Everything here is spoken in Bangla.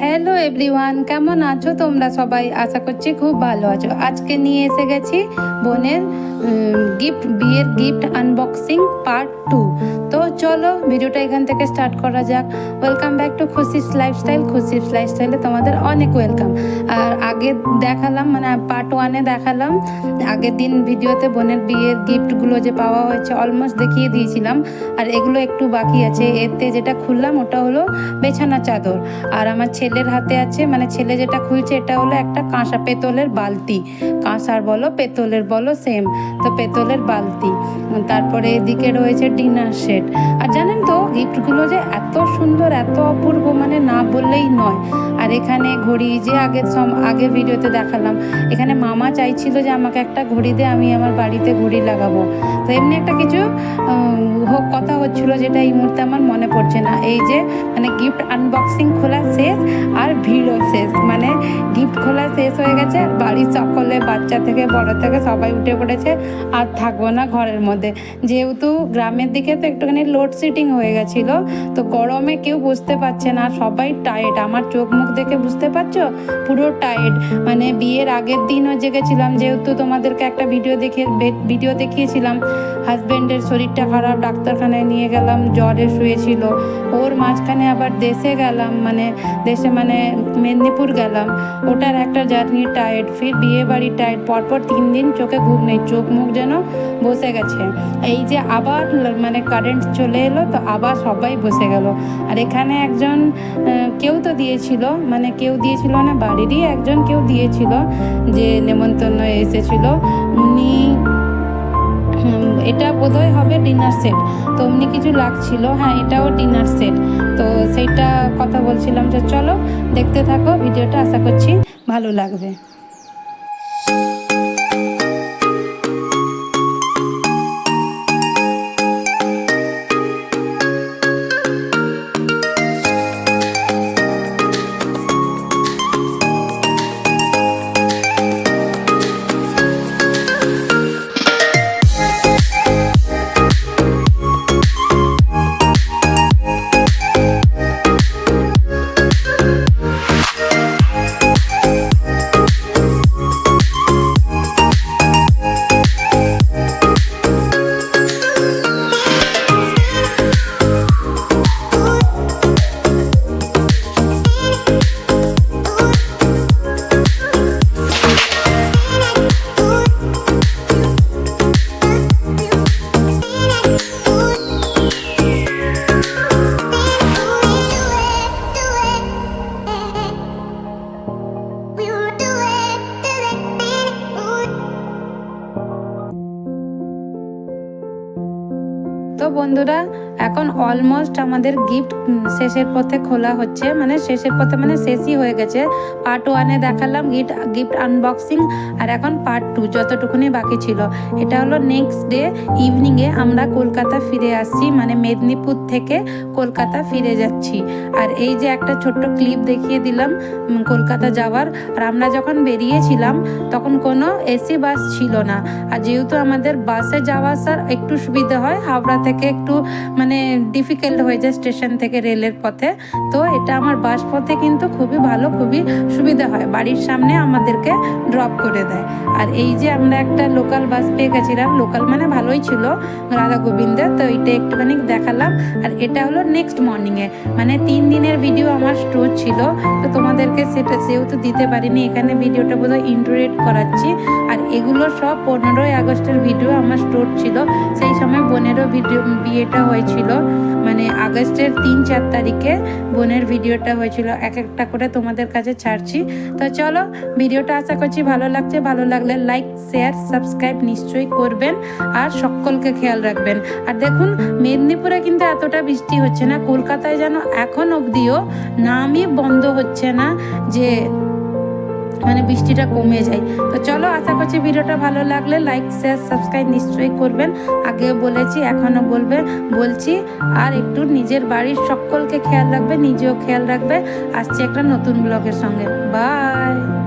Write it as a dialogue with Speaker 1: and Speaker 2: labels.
Speaker 1: হ্যালো এভরিওয়ান কেমন আছো তোমরা সবাই? আশা করছি খুব ভালো আছো। আজকে নিয়ে এসে গেছি বোনের গিফট বিয়ের গিফট আনবক্সিং পার্ট টু চলো, ভিডিওটা এখান থেকে স্টার্ট করা যাক। Welcome back to Khushi's lifestyle Khushi's লাইফস্টাইলে তোমাদের অনেক ওয়েলকাম আর আগে দেখালাম মানে পার্ট ওয়ানে দেখালাম, আগের দিন ভিডিওতে বোনের বিয়ের গিফটগুলো যে পাওয়া হয়েছে অলমোস্ট দেখিয়ে দিয়েছিলাম। আর এগুলো একটু বাকি আছে। এতে যেটা খুললাম, ওটা হলো বেছানা চাদর। আর আমার ছেলের হাতে আছে মানে ছেলে যেটা খুলছে, এটা হলো একটা কাঁসা পেতলের বালতি। কাঁসার বলো, পেতলের বলো সেম তো পেতলের বালতি। তারপরে এদিকে রয়েছে ডিনার সেট আর জানেন তো গিফটগুলো যে এত সুন্দর, এত অপূর্ব মানে না বললেই নয়। আর এখানে ঘড়ি, যে আগের সম আগের ভিডিওতে দেখালাম, এখানে মামা চাইছিল যে আমাকে একটা ঘড়ি দে, আমি আমার বাড়িতে ঘড়ি লাগাবো। তো এমনি একটা কিছু হচ্ছিল যেটা এই মুহূর্তে আমার মনে পড়ছে না। এই যে মানে গিফট আনবক্সিং খোলা শেষ আর ভিড়ও শেষ। মানে গিফট খোলা শেষ হয়ে গেছে, বাড়ির সকলে, বাচ্চা থেকে, বড় থেকে সবাই উঠে পড়েছে। আর থাকব না ঘরের মধ্যে। যেহেতু গ্রামের দিকে তো একটুখানি লোডশেডিং হয়ে গেছিল, তো গরমে কেউ বুঝতে পারছে না। সবাই টায়েট আমার চোখ মুখ দেখে বুঝতে পারছ? পুরো টায়েট মানে বিয়ের আগের দিনও জেগেছিলাম। যেহেতু তোমাদেরকে একটা ভিডিও দেখে ভিডিও দেখিয়েছিলাম। হাজব্যান্ডের শরীরটা খারাপ, ডাক্তারখানায় নিয়ে গেলাম, জ্বরে শুয়েছিল। ওর মাঝখানে আবার দেশে গেলাম মানে দেশে মানে মেদিনীপুর গেলাম। ওটার একটা জার্নি টায়ার্ড ফির বিয়ে বাড়ি টায়ার্ড পরপর তিন দিন চোখে ঘুম নেই, চোখ মুখ যেন বসে গেছে। এই যে আবার মানে কারেন্ট চলে এলো, তো আবার সবাই বসে গেল। আর এখানে একজন কেউ তো দিয়েছিল মানে কেউ দিয়েছিল না, বাড়িরই একজন কেউ দিয়েছিল, যে নেমন্তন্ন এসেছিল। উনি এটা বোধহয় হবে ডিনার সেট তো অমনি কিছু লাগছিল হ্যাঁ এটাও ডিনার সেট তো সেইটা কথা বলছিলাম যে চলো, দেখতে থাকো, ভিডিওটা আশা করছি ভালো লাগবে। বন্ধুরা এখন অলমোস্ট আমাদের গিফট শেষের পথে খোলা হচ্ছে মানে শেষের পথে মানে শেষই হয়ে গেছে। পার্ট ওয়ানে দেখালাম গিফট গিফট আনবক্সিং আর এখন পার্ট টু যতটুকুনি বাকি ছিল। এটা হলো নেক্সট ডে ইভিনিংয়ে আমরা কলকাতা ফিরে আসছি মানে মেদিনীপুর থেকে কলকাতা ফিরে যাচ্ছি। আর এই যে একটা ছোট্ট ক্লিপ দেখিয়ে দিলাম কলকাতা যাওয়ার। আর আমরা যখন বেরিয়েছিলাম, তখন কোনো এসি বাস ছিল না। আর যেহেতু আমাদের বাসে যাওয়া আসার একটু সুবিধা হয়, হাওড়া থেকে একটু মানে ডিফিকাল্ট হয়ে যায় স্টেশন থেকে রেলের পথে। তো এটা আমার বাস পথে কিন্তু খুবই ভালো, খুবই সুবিধা হয়। বাড়ির সামনে আমাদেরকে ড্রপ করে দেয়। আর এই যে আমরা একটা লোকাল বাস পেয়ে গেছিলাম লোকাল মানে ভালোই ছিল রাধা গোবিন্দের, তো এটা একটুখানি দেখালাম। আর এটা হলো নেক্সট মর্নিংয়ে মানে তিন দিনের ভিডিও আমার স্টোর ছিল। তো তোমাদেরকে সেটা যেহেতু দিতে পারিনি, এখানে ভিডিওটা বোধহয় ইন্টারেট করাচ্ছি। আর এগুলো সব পনেরোই আগস্টের ভিডিও আমার স্টোর ছিল। সেই সময় বোনেরও ভিডিও বিয়েটা হয়েছিল। মানে আগস্টের তিন চার তারিখে বোনের ভিডিওটা হয়েছিল এক একটা করে তোমাদের কাছে ছাড়ছি। তো চলো, ভিডিওটা আশা করছি ভালো লাগছে। ভালো লাগলে লাইক শেয়ার সাবস্ক্রাইব নিশ্চয়ই করবেন আর সকলকে খেয়াল রাখবেন। আর দেখুন, মেদিনীপুরে কিন্তু এতটা বৃষ্টি হচ্ছে না, কলকাতায় যেন এখন অবধিও নামই বন্ধ হচ্ছে না যে মানে বৃষ্টিটা কমে যায়। তো চলো, আশা করছি ভিডিওটা ভালো লাগলে লাইক শেয়ার সাবস্ক্রাইব নিশ্চয়ই করবেন। আগে বলেছি, এখনও বলবে, বলছি, আর একটু নিজের বাড়ির সকলকে খেয়াল রাখবে, নিজেও খেয়াল রাখবে। আসছি একটা নতুন ব্লগের সঙ্গে। বাই